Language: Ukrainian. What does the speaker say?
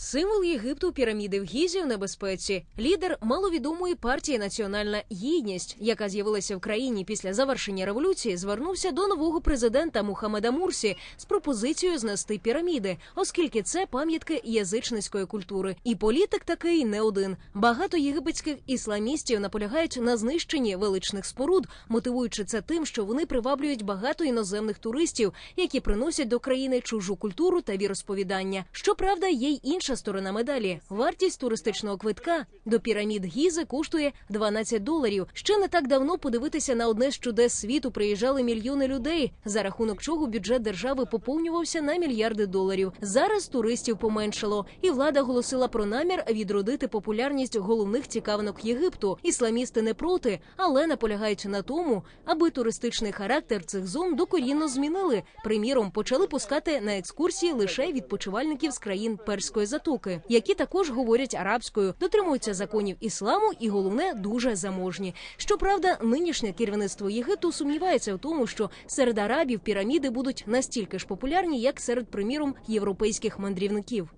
Символ Єгипту піраміди в Гізі в небезпеці. Лідер маловідомої партії Національна гідність, яка з'явилася в країні після завершення революції, звернувся до нового президента Мухаммеда Мурсі з пропозицією знести піраміди, оскільки це пам'ятки язичницької культури. І політик такий не один. Багато єгипетських ісламістів наполягають на знищенні величних споруд, мотивуючи це тим, що вони приваблюють багато іноземних туристів, які приносять до країни чужу культуру та віросповідання. Щоправда, є й інша сторона медалі. Вартість туристичного квитка до пірамід Гізи коштує 12 доларів. Ще не так давно подивитися на одне з чудес світу приїжджали мільйони людей, за рахунок чого бюджет держави поповнювався на мільярди доларів. Зараз туристів поменшало, і влада оголосила про намір відродити популярність головних цікавинок Єгипту. Ісламісти не проти, але наполягають на тому, аби туристичний характер цих зон докорінно змінили. Приміром, почали пускати на екскурсії лише відпочивальників з країн перської затоки, які також говорять арабською, дотримуються законів ісламу і головне дуже заможні. Щоправда, нинішнє керівництво Єгипту сумнівається в тому, що серед арабів піраміди будуть настільки ж популярні, як серед приміром європейських мандрівників.